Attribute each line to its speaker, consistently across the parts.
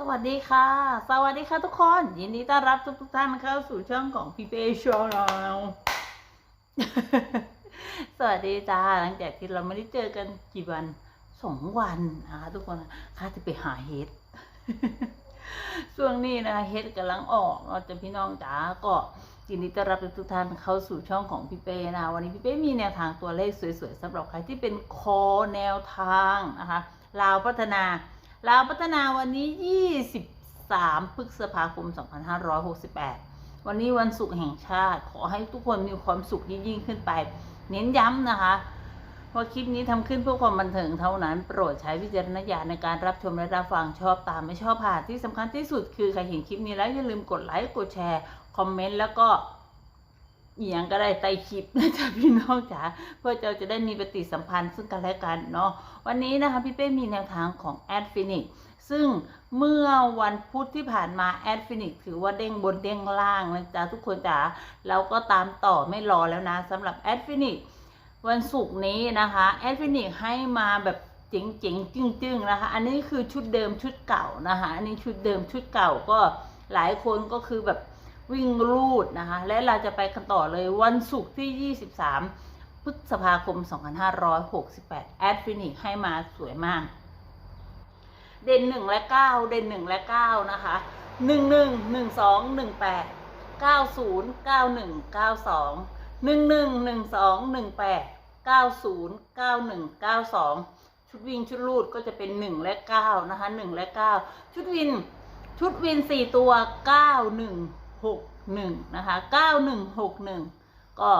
Speaker 1: สวัสดีค่ะ สวัสดีค่ะทุกคน ยินดีต้อนรับทุกทุกๆท่านเข้าสู่ช่องของพี่เป้ชอแนลสวัสดีจ้าหลังจากที่เราไม่ได้เจอกันกี่วันสองวันนะคะทุกคนข้าจะไปหาเห็ดช่วงนี้นะคะเฮ็ดกำลังออกเราจะพี่น้องจ๋าก็ยินดีต้อนรับทุกๆท่านเข้าสู่ช่องของพี่เป้นะวันนี้พี่เป้มีแนวทางตัวเลขสวยๆสำหรับใครที่เป็นคอแนวทางนะคะลาวพัฒนา ลาวพัฒนาวันนี้ 23 พฤษภาคม 2568 วันนี้วันศุกร์แห่งชาติ ขอให้ทุกคนมีความสุขยิ่งขึ้นไป เน้นย้ำนะคะเพราะคลิปนี้ทำขึ้นเพื่อความบันเทิงเท่านั้น โปรดใช้วิจารณญาณในการรับชมและรับฟังชอบตามไม่ชอบผ่านที่สำคัญที่สุดคือใครเห็นคลิปนี้แล้วอย่าลืมกดไลค์กดแชร์คอมเมนต์แล้วก็ อหย่างก็ได้ใต้คลิปนะจ๊ะพี่น้องจ๋าเพื่อเราจะได้มีปฏิสัมพันธ์ซึ่งกันและกันเนาะวันนี้นะคะพี่เป้มีแนวทางของแอดฟินิกซึ่งเมื่อวันพุธที่ผ่านมาแอดฟินิกถือว่าเด้งบนเด้งล่างนะจ๊ะทุกคนจ๋าเราก็ตามต่อไม่รอแล้วนะสำหรับแอดฟินิกวันศุกร์นี้นะคะแอดฟินิกให้มาแบบเจ๋งๆจึ้งๆนะคะ อันนี้คือชุดเดิมชุดเก่านะคะ อันนี้ชุดเดิมชุดเก่าก็หลายคนก็คือแบบ วิ่งรูดนะคะ และเราจะไปกันต่อเลยวันศุกร์ที่ 23 พฤษภาคม 2568 แอดฟินิกให้มาสวยมาก เด่นหนึ่งและเก้าเด่นหนึ่งและเก้านะคะหนึ่งหนึ่งหนึ่งสองหนึ่งแปดเก้าศูนย์เก้าหนึ่งเก้าสองหนึ่งหนึ่งหนึ่งสองหนึ่งแปดเก้าศูนย์เก้าหนึ่งเก้าสองชุดวิ่งชุดลูดก็จะเป็นหนึ่งและเก้านะคะหนึ่งและเก้าชุดวินชุดวินสี่ตัวเก้าหนึ่งหกหนึ่งนะคะเก้าหนึ่งหกหนึ่งก็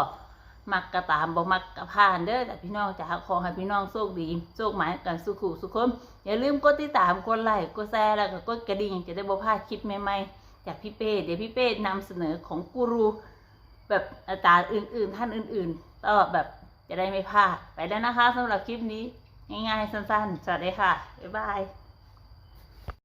Speaker 1: มักกระตามบ่มักกระพานเด้อแต่พี่น้องจะขอให้พี่น้องโชคดีโชคหมายกันสุขุสุขคนอย่าลืมกดติดตามกดไลค์กดแชร์แล้วก็กดกระดิ่งจะได้บ่พลาดคลิปใหม่ๆจากพี่เป้เดี๋ยวพี่เป้นำเสนอของกูรูแบบอาจารย์อื่น ๆ ท่านอื่นๆก็แบบจะได้ไม่พลาดไปแล้วนะคะสำหรับคลิปนี้ ง่ายๆสั้นๆสวัสดีค่ะบ๊ายบาย